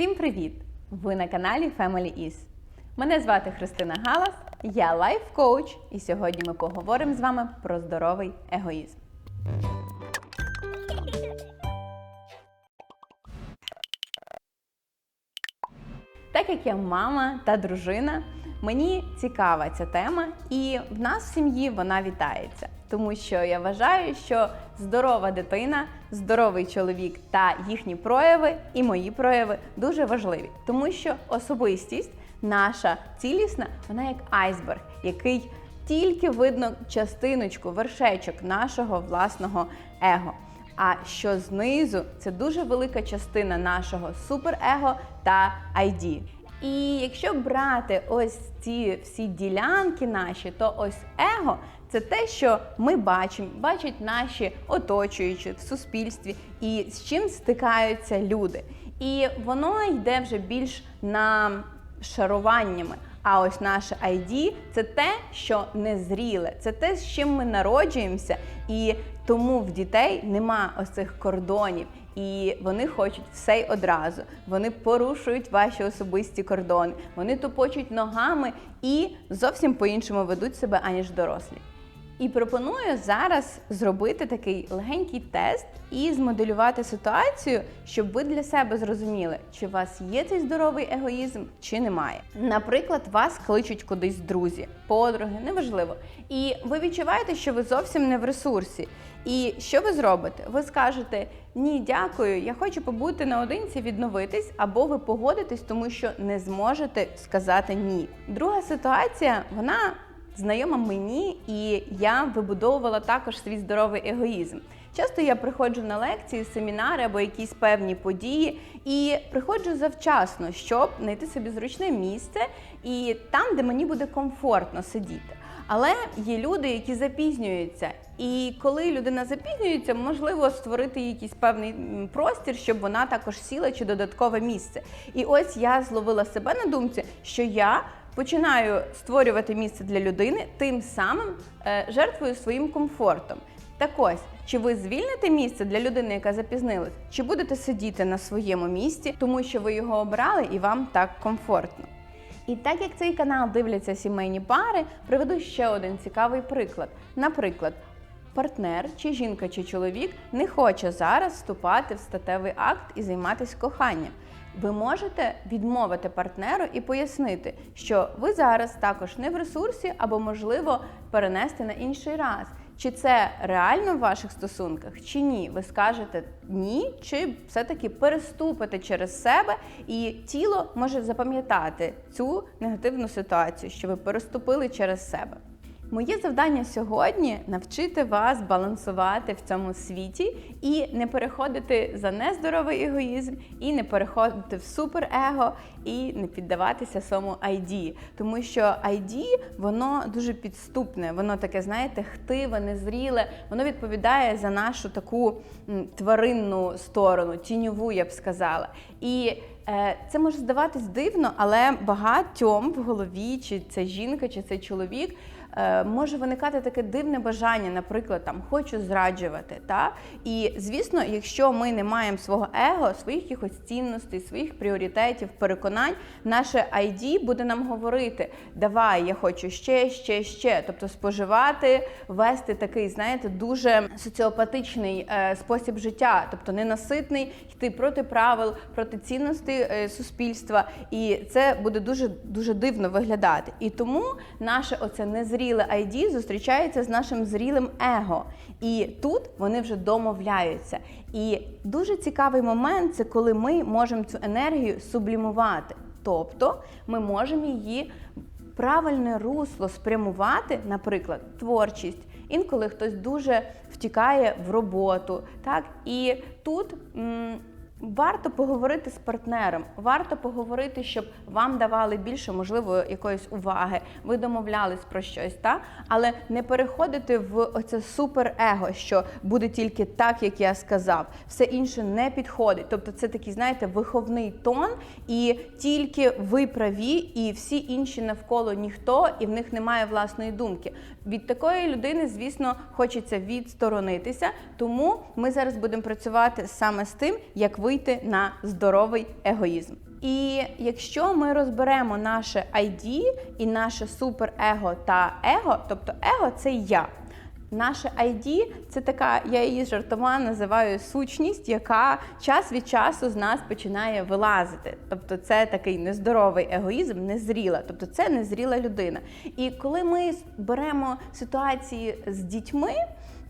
Всім привіт! Ви на каналі Family Is. Мене звати Христина Галас, я лайф-коуч, і сьогодні ми поговоримо з вами про здоровий егоїзм. Так як я мама та дружина, мені цікава ця тема, і в нас в сім'ї вона вітається, тому що я вважаю, що здорова дитина, здоровий чоловік та їхні прояви і мої прояви дуже важливі, тому що особистість наша цілісна, вона як айсберг, який тільки видно частиночку, вершечок нашого власного его. А що знизу це дуже велика частина нашого суперего та ID. І якщо брати ось ці всі ділянки наші, то ось его це те, що ми бачимо, бачать наші оточуючі в суспільстві, і з чим стикаються люди. І воно йде вже більш на шаруваннями. А ось наше ID – це те, що незріле, це те, з чим ми народжуємося, і тому в дітей нема ось цих кордонів. І вони хочуть все й одразу. Вони порушують ваші особисті кордони, вони тупочуть ногами і зовсім по-іншому ведуть себе, аніж дорослі. І пропоную зараз зробити такий легенький тест і змоделювати ситуацію, щоб ви для себе зрозуміли, чи у вас є цей здоровий егоїзм, чи немає. Наприклад, вас кличуть кудись друзі, подруги, неважливо. І ви відчуваєте, що ви зовсім не в ресурсі. І що ви зробите? Ви скажете ні, дякую, я хочу побути наодинці, відновитись, або ви погодитесь, тому що не зможете сказати ні. Друга ситуація, вона знайома мені, і я вибудовувала також свій здоровий егоїзм. Часто я приходжу на лекції, семінари або якісь певні події, і приходжу завчасно, щоб знайти собі зручне місце і там, де мені буде комфортно сидіти. Але є люди, які запізнюються. І коли людина запізнюється, можливо створити якийсь певний простір, щоб вона також сіла чи додаткове місце. І ось я зловила себе на думці, що я починаю створювати місце для людини, тим самим е, жертвую своїм комфортом. Так ось, чи ви звільните місце для людини, яка запізнилась, чи будете сидіти на своєму місці, тому що ви його обрали і вам так комфортно. І так як цей канал дивляться сімейні пари, приведу ще один цікавий приклад. Наприклад, партнер, чи жінка, чи чоловік не хоче зараз вступати в статевий акт і займатися коханням. Ви можете відмовити партнеру і пояснити, що ви зараз також не в ресурсі, або можливо перенести на інший раз. Чи це реально в ваших стосунках, чи ні? Ви скажете ні, чи все-таки переступите через себе, і тіло може запам'ятати цю негативну ситуацію, що ви переступили через себе. Моє завдання сьогодні навчити вас балансувати в цьому світі і не переходити за нездоровий егоїзм, і не переходити в суперего, і не піддаватися своєму ID. Тому що ID, воно дуже підступне, воно таке, знаєте, хтиве, незріле, воно відповідає за нашу таку тваринну сторону, тіньову, я б сказала. І Е, Це може здаватись дивно, але багатьом в голові, чи це жінка, чи це чоловік, може виникати таке дивне бажання, наприклад, там хочу зраджувати. Та? І звісно, якщо ми не маємо свого его, своїх якихось цінностей, своїх пріоритетів, переконань, наше ID буде нам говорити: давай, я хочу ще, ще, ще. Тобто споживати, вести такий, знаєте, дуже соціопатичний е, спосіб життя, тобто ненаситний, йти проти правил, проти цінностей е, суспільства, і це буде дуже дуже дивно виглядати. І тому наше оце незріле ID зустрічається з нашим зрілим его. І тут вони вже домовляються. І дуже цікавий момент це коли ми можемо цю енергію сублімувати. Тобто ми можемо її правильне русло спрямувати, наприклад, творчість. Інколи хтось дуже втікає в роботу, так і тут. м, Варто поговорити з партнером, варто поговорити, щоб вам давали більше, можливо, якоїсь уваги. Ви домовлялись про щось, та але не переходити в оце суперего, що буде тільки так, як я сказав. Все інше не підходить. Тобто, це такий, знаєте, виховний тон, і тільки ви праві, і всі інші навколо ніхто, і в них немає власної думки. Від такої людини, звісно, хочеться відсторонитися. Тому ми зараз будемо працювати саме з тим, як ви вийти на здоровий егоїзм. І якщо ми розберемо наше ID і наше суперего та его, тобто его це я. Наше ID – це така, я її жартома називаю сущність, яка час від часу з нас починає вилазити. Тобто це такий нездоровий егоїзм, незріла. Тобто це незріла людина. І коли ми беремо ситуації з дітьми,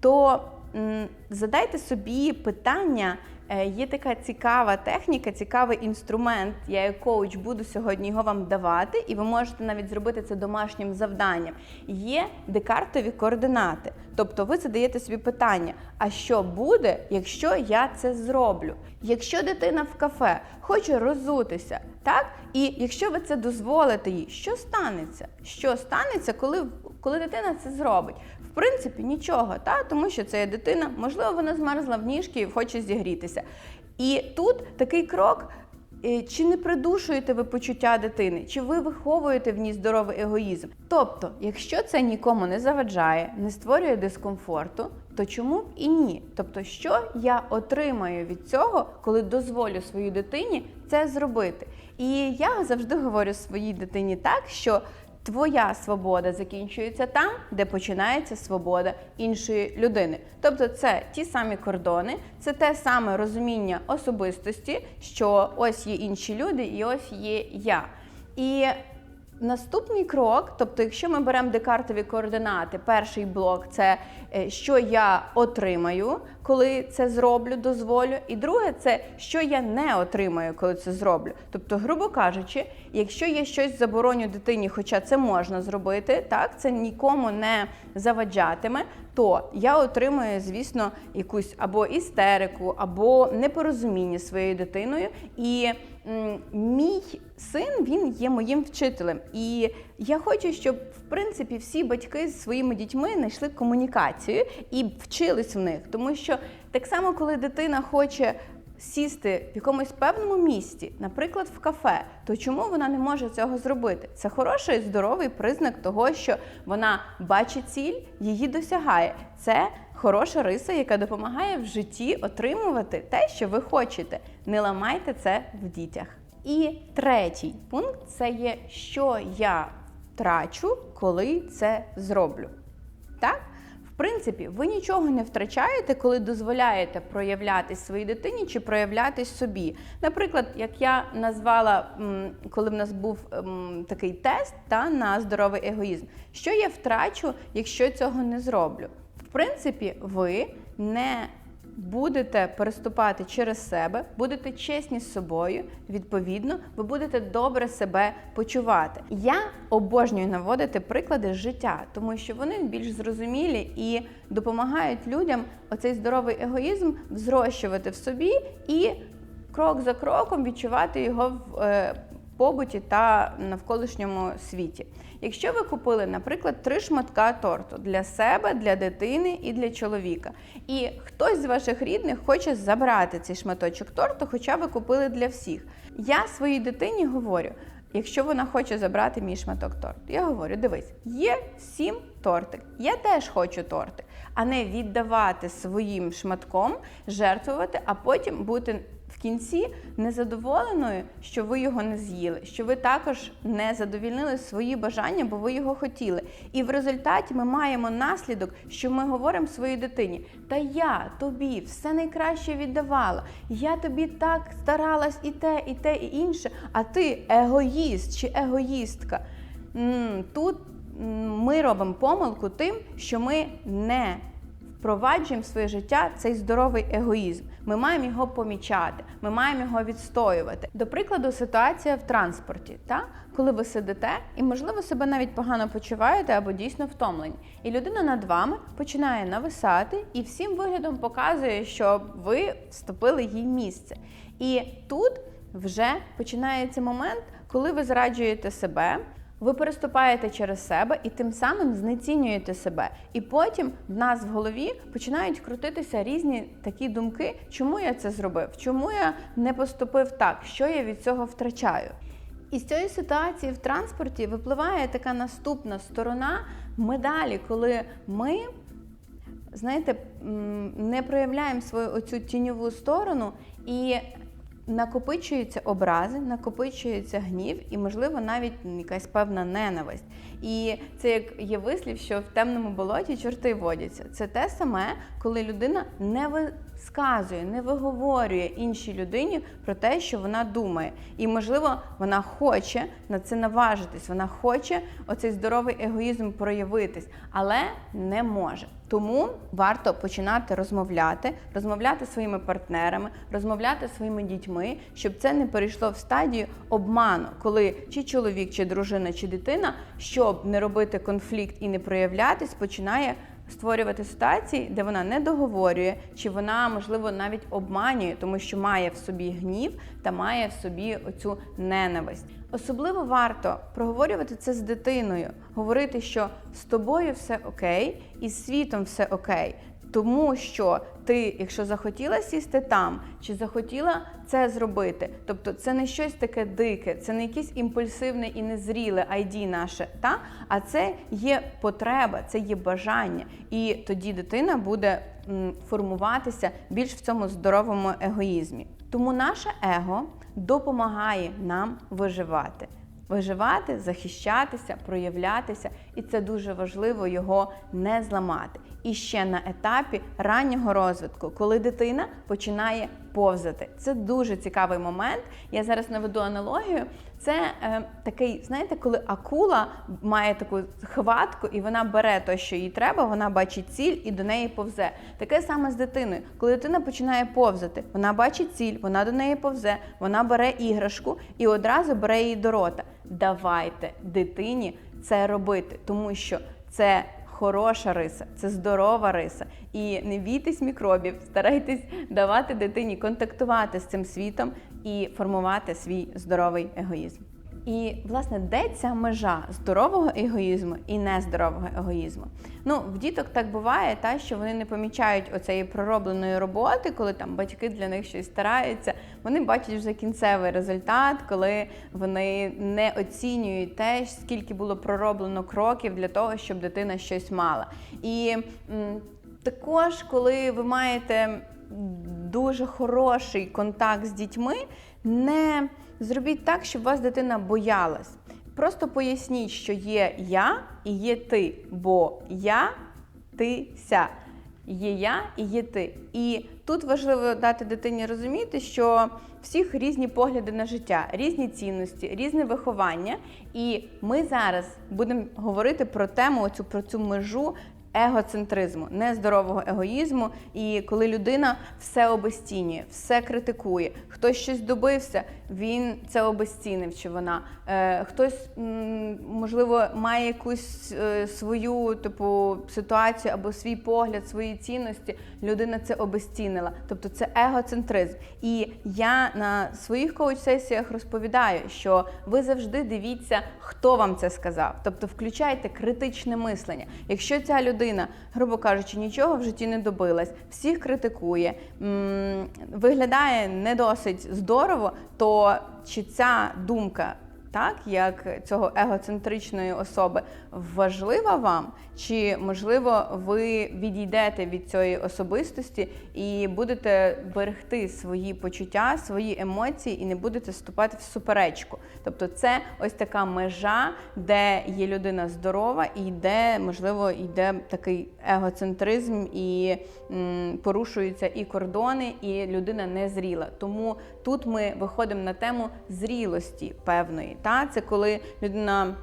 то м, задайте собі питання. Е, Є така цікава техніка, цікавий інструмент. Я як коуч буду сьогодні його вам давати, і ви можете навіть зробити це домашнім завданням. Є декартові координати. Тобто ви задаєте собі питання: а що буде, якщо я це зроблю? Якщо дитина в кафе хоче розутися, так? І якщо ви це дозволите їй, що станеться? Що станеться, коли, коли дитина це зробить? В принципі, нічого, та? тому що це є дитина, можливо, вона змерзла в ніжки і хоче зігрітися. І тут такий крок. е, Чи не придушуєте ви почуття дитини, чи ви виховуєте в ній здоровий егоїзм? Тобто, якщо це нікому не заважає, не створює дискомфорту, то чому б і ні? Тобто, що я отримаю від цього, коли дозволю своїй дитині це зробити? І я завжди говорю своїй дитині так, що Твоя свобода закінчується там, де починається свобода іншої людини. Тобто, це ті самі кордони, це те саме розуміння особистості, що ось є інші люди, і ось є я. І Наступний крок, тобто, якщо ми беремо декартові координати, перший блок це е, що я отримаю, коли це зроблю, дозволю. І друге це що я не отримаю, коли це зроблю. Тобто, грубо кажучи, якщо я щось забороню дитині, хоча це можна зробити, так це нікому не заваджатиме, то я отримую, звісно, якусь або істерику, або непорозуміння своєю дитиною. І мій син він є моїм вчителем. І я хочу, щоб в принципі всі батьки з своїми дітьми знайшли комунікацію і вчились в них. Тому що так само, коли дитина хоче. Сісти в якомусь певному місці, наприклад, в кафе, то чому вона не може цього зробити? Це хороший здоровий признак того, що вона бачить ціль, її досягає. Це хороша риса, яка допомагає в житті отримувати те, що ви хочете. Не ламайте це в дітях. І третій пункт це є, що я втрачу, коли це зроблю. Принципі, ви нічого не втрачаєте, коли дозволяєте проявлятись своїй дитині чи проявлятись собі. Наприклад, як я назвала, коли в нас був такий тест та, на здоровий егоїзм, що я втрачу, якщо цього не зроблю? В принципі, ви не будете переступати через себе, будете чесні з собою, відповідно, ви будете добре себе почувати. Я обожнюю наводити приклади життя, тому що вони більш зрозумілі і допомагають людям оцей здоровий егоїзм взрощувати в собі і крок за кроком відчувати його в е, побуті та навколишньому світі. Якщо ви купили, наприклад, три шматка торту для себе, для дитини і для чоловіка, і хтось з ваших рідних хоче забрати цей шматочок торту, хоча ви купили для всіх. Я своїй дитині говорю. Якщо вона хоче забрати мій шматок торту, я говорю: дивись, є сім тортик. Я теж хочу тортик, а не віддавати своїм шматком, жертвувати, а потім бути кінці незадоволеною, що ви його не з'їли, що ви також не задовільнили свої бажання, бо ви його хотіли. І в результаті ми маємо наслідок, що ми говоримо своїй дитині: Та я тобі все найкраще віддавала, я тобі так старалась і те, і те, і інше, а ти егоїст чи егоїстка. Тут ми робимо помилку тим, що ми не впроваджуємо в своє життя цей здоровий егоїзм. Ми маємо його помічати, ми маємо його відстоювати. До прикладу, ситуація в транспорті, та? коли ви сидите і, можливо, себе навіть погано почуваєте або дійсно втомлені. І людина над вами починає нависати і всім виглядом показує, що ви вступили їй місце. І тут вже починається момент, коли ви зраджуєте себе. Ви переступаєте через себе і тим самим знецінюєте себе. І потім в нас в голові починають крутитися різні такі думки, чому я це зробив, чому я не поступив так, що я від цього втрачаю. І з цієї ситуації в транспорті випливає така наступна сторона медалі, коли ми знаєте, не проявляємо свою оцю тіньову сторону і накопичуються образи, накопичується гнів і, можливо, навіть якась певна ненависть. І це як є вислів, що в темному болоті чорти водяться. Це те саме, коли людина не висказує, не виговорює іншій людині про те, що вона думає. І, можливо, вона хоче на це наважитись, вона хоче оцей здоровий егоїзм проявитись, але не може. Тому варто починати розмовляти, розмовляти своїми партнерами, розмовляти своїми дітьми, щоб це не перейшло в стадію обману, коли чи чоловік, чи дружина, чи дитина, щоб не робити конфлікт і не проявлятись, починає створювати ситуації, де вона не договорює, чи вона, можливо, навіть обманює, тому що має в собі гнів та має в собі оцю ненависть. Особливо варто проговорювати це з дитиною, говорити, що з тобою все окей, і з світом все окей. Тому що ти, якщо захотіла сісти там, чи захотіла це зробити, тобто це не щось таке дике, це не якесь імпульсивне і незріле ID наше, та а це є потреба, це є бажання, і тоді дитина буде формуватися більш в цьому здоровому егоїзмі. Тому наше его допомагає нам виживати. Виживати, захищатися, проявлятися, і це дуже важливо його не зламати. І ще на етапі раннього розвитку, коли дитина починає повзати. Це дуже цікавий момент. Я зараз наведу аналогію. Це е, такий, знаєте, коли акула має таку хватку, і вона бере те, що їй треба, вона бачить ціль і до неї повзе. Таке саме з дитиною. Коли дитина починає повзати, вона бачить ціль, вона до неї повзе, вона бере іграшку і одразу бере її до рота. Давайте дитині це робити, тому що це хороша риса, це здорова риса. І не бійтесь мікробів, старайтесь давати дитині контактувати з цим світом і формувати свій здоровий егоїзм. І, власне, де ця межа здорового егоїзму і нездорового егоїзму? Ну, в діток так буває, та що вони не помічають оцеї проробленої роботи, коли там батьки для них щось стараються. Вони бачать вже кінцевий результат, коли вони не оцінюють те, скільки було пророблено кроків для того, щоб дитина щось мала. І також, коли ви маєте дуже хороший контакт з дітьми, не зробіть так, щоб вас дитина боялась. Просто поясніть, що є я і є ти, бо я, ти, ся. Є я і є ти. І тут важливо дати дитині розуміти, що всіх різні погляди на життя, різні цінності, різне виховання. І ми зараз будемо говорити про тему, оцю, про цю межу егоцентризму, нездорового егоїзму, і коли людина все обесцінює, все критикує, хтось щось добився, він це обесцінив чи вона. Е, Хтось, можливо, має якусь е, свою типу ситуацію або свій погляд, свої цінності. Людина це обесцінила. Тобто це егоцентризм. І я на своїх коуч-сесіях розповідаю, що ви завжди дивіться, хто вам це сказав. Тобто включайте критичне мислення. Якщо ця людина, грубо кажучи, нічого в житті не добилась, всіх критикує, виглядає не досить здорово, то чи ця думка так, як цього егоцентричної особи важлива вам, чи можливо ви відійдете від цієї особистості і будете берегти свої почуття, свої емоції і не будете вступати в суперечку. Тобто, це ось така межа, де є людина здорова, і де можливо йде такий егоцентризм і м, порушуються і кордони, і людина не зріла. Тому тут ми виходимо на тему зрілості певної. Та це коли людина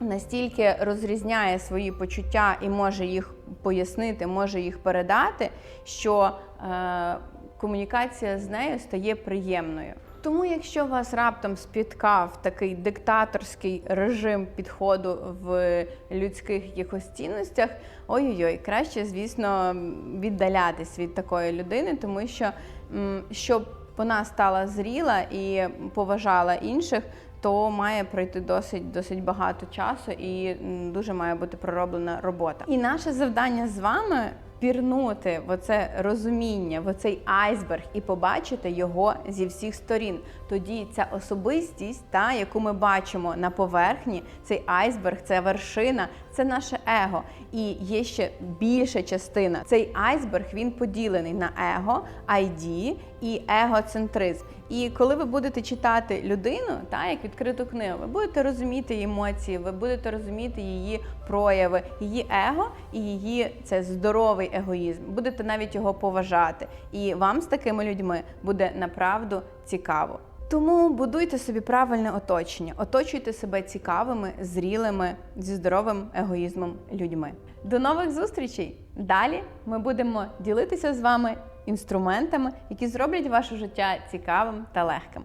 настільки розрізняє свої почуття і може їх пояснити, може їх передати, що е, комунікація з нею стає приємною. Тому, якщо вас раптом спіткав такий диктаторський режим підходу в людських якихось цінностях, ой-ой-ой, краще, звісно, віддалятись від такої людини, тому що щоб вона стала зріла і поважала інших, то має пройти досить досить багато часу і дуже має бути пророблена робота. І наше завдання з вами пірнути в оце розуміння, в оцей айсберг і побачити його зі всіх сторін. Тоді ця особистість, та яку ми бачимо на поверхні, цей айсберг, це вершина, це наше его. І є ще більша частина. Цей айсберг він поділений на его, ID і егоцентризм. І коли ви будете читати людину, та як відкриту книгу, ви будете розуміти її емоції, ви будете розуміти її прояви, її его і її це здоровий егоїзм. Будете навіть його поважати. І вам з такими людьми буде направду цікаво. Тому будуйте собі правильне оточення, оточуйте себе цікавими, зрілими, зі здоровим егоїзмом людьми. До нових зустрічей! Далі ми будемо ділитися з вами інструментами, які зроблять ваше життя цікавим та легким.